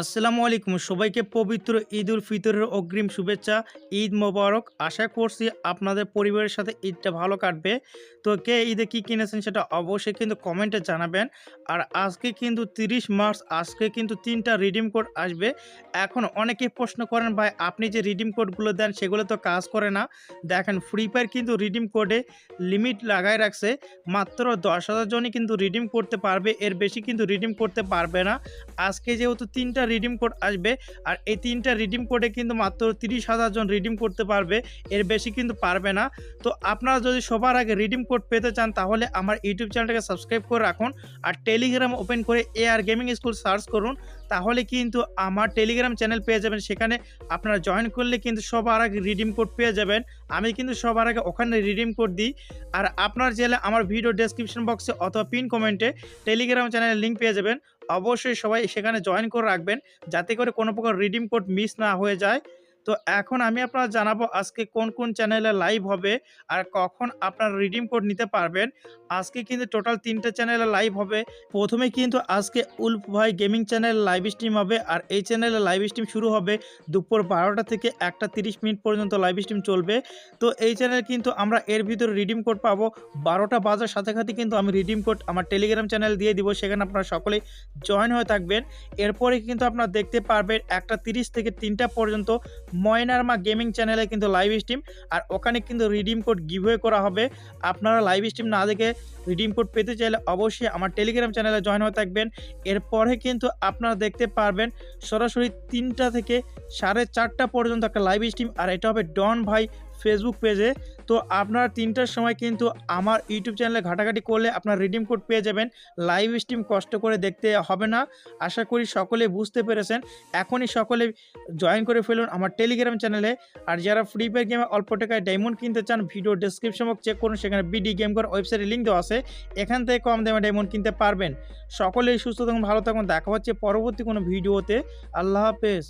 আসসালামু আলাইকুম। সবাইকে পবিত্র ঈদ উল ফিতরের অগ্রিম শুভেচ্ছা, ঈদ মোবারক। আশা করছি আপনাদের পরিবারের সাথে ঈদটা ভালো কাটবে। তো কে ঈদে কী কিনেছেন সেটা অবশ্যই কিন্তু কমেন্টে জানাবেন। আর আজকে কিন্তু তিরিশ মার্চ, আজকে কিন্তু তিনটা রিডিম কোড আসবে। এখন অনেকেই প্রশ্ন করেন, ভাই, আপনি যে রিডিম কোডগুলো দেন, সেগুলো তো কাজ করে না। দেখেন ফ্রি ফায়ার কিন্তু রিডিম কোডে লিমিট লাগাই রাখছে। মাত্র দশ হাজার জনই কিন্তু রিডিম করতে পারবে। এর বেশি কিন্তু রিডিম করতে পারবে না। আজকে যেহেতু তিনটা রিডিম কোড আসবে আর এই তিনটা রিডিম কোডে কিন্তু মাত্র তিরিশ হাজার জন রিডিম করতে পারবে, এর বেশি কিন্তু পারবে না। তো আপনারা যদি সবার আগে রিডিম কোড পেতে চান, তাহলে আমার ইউটিউব চ্যানেলটাকে সাবস্ক্রাইব করে রাখুন আর টেলিগ্রাম ওপেন করে A R gaming school search করুন, তাহলে কিন্তু আমার টেলিগ্রাম চ্যানেল পেয়ে যাবেন। সেখানে আপনারা জয়েন করলে কিন্তু সবার আগে রিডিম কোড পেয়ে যাবেন। আমি কিন্তু সবার আগে ওখানে রিডিম কোড দিই। আর আপনার জেলে আমার ভিডিও ডেসক্রিপশন বক্সে অথবা পিন কমেন্টে টেলিগ্রাম চ্যানেলের লিঙ্ক পেয়ে যাবেন। অবশ্যই সবাই সেখানে জয়েন করে রাখবেন, যাতে করে কোনো প্রকার রিডিম কোড মিস না হয়ে যায়। তো এখন আমি আপনারা জানাব আজকে কোন কোন চ্যানেলে লাইভ হবে আর কখন আপনারা রিডিম কোড নিতে পারবেন। আজকে কিন্তু টোটাল তিনটে চ্যানেলে লাইভ হবে। প্রথমে কিন্তু আজকে উল্ফ ভাই গেমিং চ্যানেল লাইভ স্ট্রিম হবে আর এই চ্যানেলে লাইভ স্ট্রিম শুরু হবে দুপুর বারোটা থেকে একটা তিরিশ মিনিট পর্যন্ত লাইভ স্ট্রিম চলবে। তো এই চ্যানেল কিন্তু আমরা এর ভিতরে রিডিম কোড পাবো। বারোটা বাজার সাথে সাথে কিন্তু আমি রিডিম কোড আমার টেলিগ্রাম চ্যানেল দিয়ে দিব, সেখানে আপনারা সকলেই জয়েন হয়ে থাকবেন। এরপরে কিন্তু আপনারা দেখতে পারবেন একটা তিরিশ থেকে তিনটা পর্যন্ত ময়নার মা গেমিং চ্যানেলে কিন্তু লাইভ স্ট্রিম আর ওখানে কিন্তু রিডিম কোড গিভওয়ে করা হবে। আপনারা লাইভ স্ট্রিম না দেখে রিডিম কোড পেতে চাইলে অবশ্যই আমার টেলিগ্রাম চ্যানেলে জয়েন হয়ে থাকবেন। এরপরে কিন্তু আপনারা দেখতে পারবেন সরাসরি তিনটা থেকে সাড়ে চারটা পর্যন্ত একটা লাইভ স্ট্রিম আর এটা হবে ডন ভাই ফেসবুক পেজে তো আপনারা তিনটার সময় কিন্তু আমার ইউটিউব চ্যানেলে ঘাটাঘাটি করলে আপনার রিডিম কোড পেয়ে যাবেন। লাইভ স্ট্রিম কষ্ট করে দেখতে হবে না। আশা করি সকলে বুঝতে পেরেছেন। এখনই সকলে জয়েন করে ফেলুন আমার টেলিগ্রাম চ্যানেলে আর যারা ফ্রি ফায়ার গেমে অল্প টাকায় ডায়মন্ড কিনতে চান ভিডিও ডেসক্রিপশন বক্স চেক করুন। সেখানে বিডি গেম কর ওয়েবসাইটে লিঙ্ক দেওয়া আছে। এখান থেকে কম দামে ডায়মন্ড কিনতে পারবেন। সকলেই সুস্থ থাকুন, ভালো থাকুন। দেখা হচ্ছে পরবর্তী কোনো ভিডিওতে আল্লাহ হাফেজ।